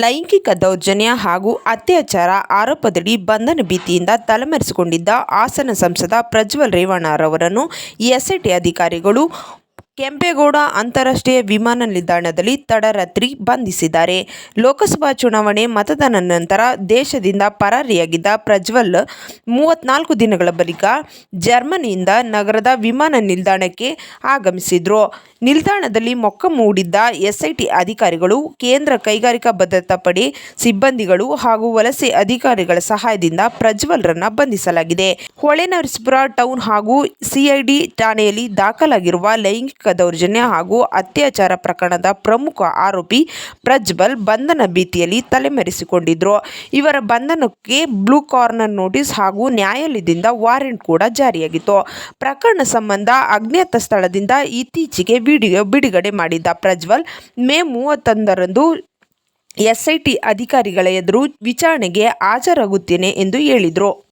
ಲೈಂಗಿಕ ದೌರ್ಜನ್ಯ ಹಾಗೂ ಅತ್ಯಾಚಾರ ಆರೋಪದಡಿ ಬಂಧನ ಭೀತಿಯಿಂದ ತಲೆಮರೆಸಿಕೊಂಡಿದ್ದ ಹಾಸನ ಸಂಸದ ಪ್ರಜ್ವಲ್ ರೇವಣ್ಣರವರನ್ನು ಎಸ್ಐಟಿ ಅಧಿಕಾರಿಗಳು ಕೆಂಪೇಗೌಡ ಅಂತಾರಾಷ್ಟ್ರೀಯ ವಿಮಾನ ನಿಲ್ದಾಣದಲ್ಲಿ ತಡರಾತ್ರಿ ಬಂಧಿಸಿದ್ದಾರೆ. ಲೋಕಸಭಾ ಚುನಾವಣೆ ಮತದಾನ ನಂತರ ದೇಶದಿಂದ ಪರಾರಿಯಾಗಿದ್ದ ಪ್ರಜ್ವಲ್ ಮೂವತ್ತ್ನಾಲ್ಕು ದಿನಗಳ ಬಳಿಕ ಜರ್ಮನಿಯಿಂದ ನಗರದ ವಿಮಾನ ನಿಲ್ದಾಣಕ್ಕೆ ಆಗಮಿಸಿದ್ರು. ನಿಲ್ದಾಣದಲ್ಲಿ ಮೊಕ್ಕ ಮೂಡಿದ್ದ ಎಸ್ಐಟಿ ಅಧಿಕಾರಿಗಳು, ಕೇಂದ್ರ ಕೈಗಾರಿಕಾ ಭದ್ರತಾ ಪಡೆ ಸಿಬ್ಬಂದಿಗಳು ಹಾಗೂ ವಲಸೆ ಅಧಿಕಾರಿಗಳ ಸಹಾಯದಿಂದ ಪ್ರಜ್ವಲ್ರನ್ನ ಬಂಧಿಸಲಾಗಿದೆ. ಹೊಳೆನರಸೀಪುರ ಟೌನ್ ಹಾಗೂ ಸಿಐಡಿ ಠಾಣೆಯಲ್ಲಿ ದಾಖಲಾಗಿರುವ ಲೈಂಗಿಕ ದೌರ್ಜನ್ಯ ಹಾಗೂ ಅತ್ಯಾಚಾರ ಪ್ರಕರಣದ ಪ್ರಮುಖ ಆರೋಪಿ ಪ್ರಜ್ವಲ್ ಬಂಧನ ಭೀತಿಯಲ್ಲಿ ತಲೆಮರೆಸಿಕೊಂಡಿದ್ರು. ಇವರ ಬಂಧನಕ್ಕೆ ಬ್ಲೂ ಕಾರ್ನರ್ ನೋಟಿಸ್ ಹಾಗೂ ನ್ಯಾಯಾಲಯದಿಂದ ವಾರೆಂಟ್ ಕೂಡ ಜಾರಿಯಾಗಿತ್ತು. ಪ್ರಕರಣ ಸಂಬಂಧ ಅಜ್ಞಾತ ಸ್ಥಳದಿಂದ ಇತ್ತೀಚೆಗೆ ವಿಡಿಯೋ ಬಿಡುಗಡೆ ಮಾಡಿದ್ದ ಪ್ರಜ್ವಲ್, ಮೇ ಮೂವತ್ತೊಂದರಂದು ಎಸ್ಐಟಿ ಅಧಿಕಾರಿಗಳ ಎದುರು ವಿಚಾರಣೆಗೆ ಹಾಜರಾಗುತ್ತೇನೆ ಎಂದು ಹೇಳಿದರು.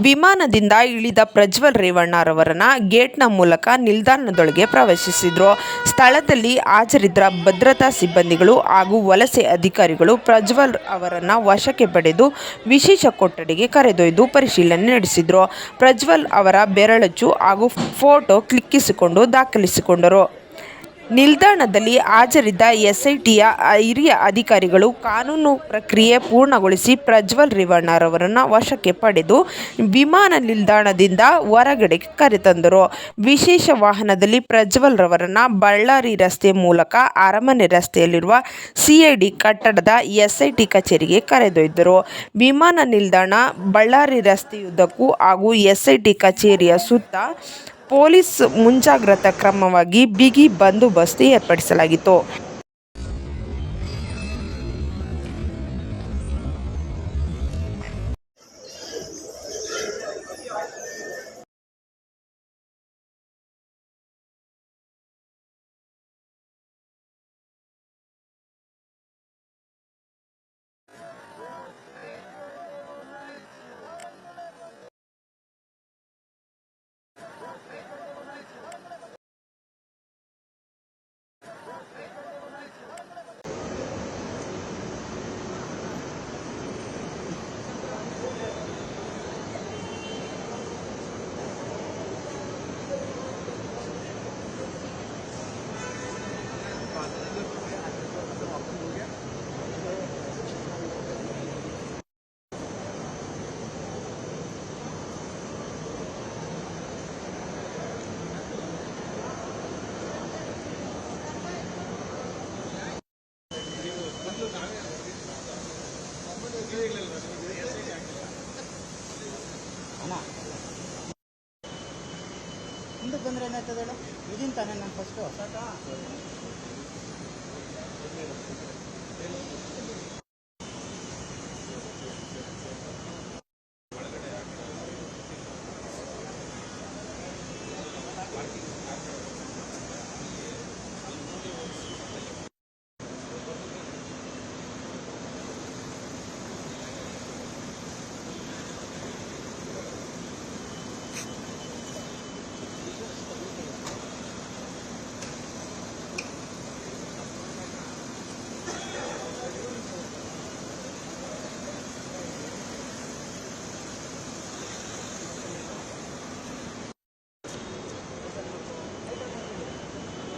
ವಿಮಾನದಿಂದ ಇಳಿದ ಪ್ರಜ್ವಲ್ ರೇವಣ್ಣರವರನ್ನ ಗೇಟ್ನ ಮೂಲಕ ನಿಲ್ದಾಣದೊಳಗೆ ಪ್ರವೇಶಿಸಿದ್ರು. ಸ್ಥಳದಲ್ಲಿ ಹಾಜರಿದ್ದ ಭದ್ರತಾ ಸಿಬ್ಬಂದಿಗಳು ಹಾಗೂ ವಲಸೆ ಅಧಿಕಾರಿಗಳು ಪ್ರಜ್ವಲ್ ಅವರನ್ನ ವಶಕ್ಕೆ ಪಡೆದು ವಿಶೇಷ ಕೊಠಡಿಗೆ ಕರೆದೊಯ್ದು ಪರಿಶೀಲನೆ ನಡೆಸಿದ್ರು. ಪ್ರಜ್ವಲ್ ಅವರ ಬೆರಳಚ್ಚು ಹಾಗೂ ಫೋಟೋ ಕ್ಲಿಕ್ಕಿಸಿಕೊಂಡು ದಾಖಲಿಸಿಕೊಂಡರು. ನಿಲ್ದಾಣದಲ್ಲಿ ಹಾಜರಿದ್ದ ಎಸ್ಐಟಿಯ ಹಿರಿಯ ಅಧಿಕಾರಿಗಳು ಕಾನೂನು ಪ್ರಕ್ರಿಯೆ ಪೂರ್ಣಗೊಳಿಸಿ ಪ್ರಜ್ವಲ್ ರೇವಣ್ಣರವರನ್ನು ವಶಕ್ಕೆ ಪಡೆದು ವಿಮಾನ ನಿಲ್ದಾಣದಿಂದ ಹೊರಗಡೆ ಕರೆತಂದರು. ವಿಶೇಷ ವಾಹನದಲ್ಲಿ ಪ್ರಜ್ವಲ್ ರವರನ್ನು ಬಳ್ಳಾರಿ ರಸ್ತೆ ಮೂಲಕ ಅರಮನೆ ರಸ್ತೆಯಲ್ಲಿರುವ ಸಿಐಡಿ ಕಟ್ಟಡದ ಎಸ್ಐಟಿ ಕಚೇರಿಗೆ ಕರೆದೊಯ್ದರು. ವಿಮಾನ ನಿಲ್ದಾಣ ಬಳ್ಳಾರಿ ರಸ್ತೆಯುದ್ದಕ್ಕೂ ಹಾಗೂ ಎಸ್ಐಟಿ ಕಚೇರಿಯ ಸುತ್ತ ಪೊಲೀಸ್ ಮುಂಜಾಗ್ರತಾ ಕ್ರಮವಾಗಿ ಬಿಗಿ ಬಂದೋಬಸ್ತ್ ಏರ್ಪಡಿಸಲಾಗಿತ್ತು. ಮುಂದಕ್ಕೆ ಬಂದ್ರೆ ಏನಾಯ್ತದ ಹೇಳು? ಇದೀನಿ ತಾನೇ ನಾನು first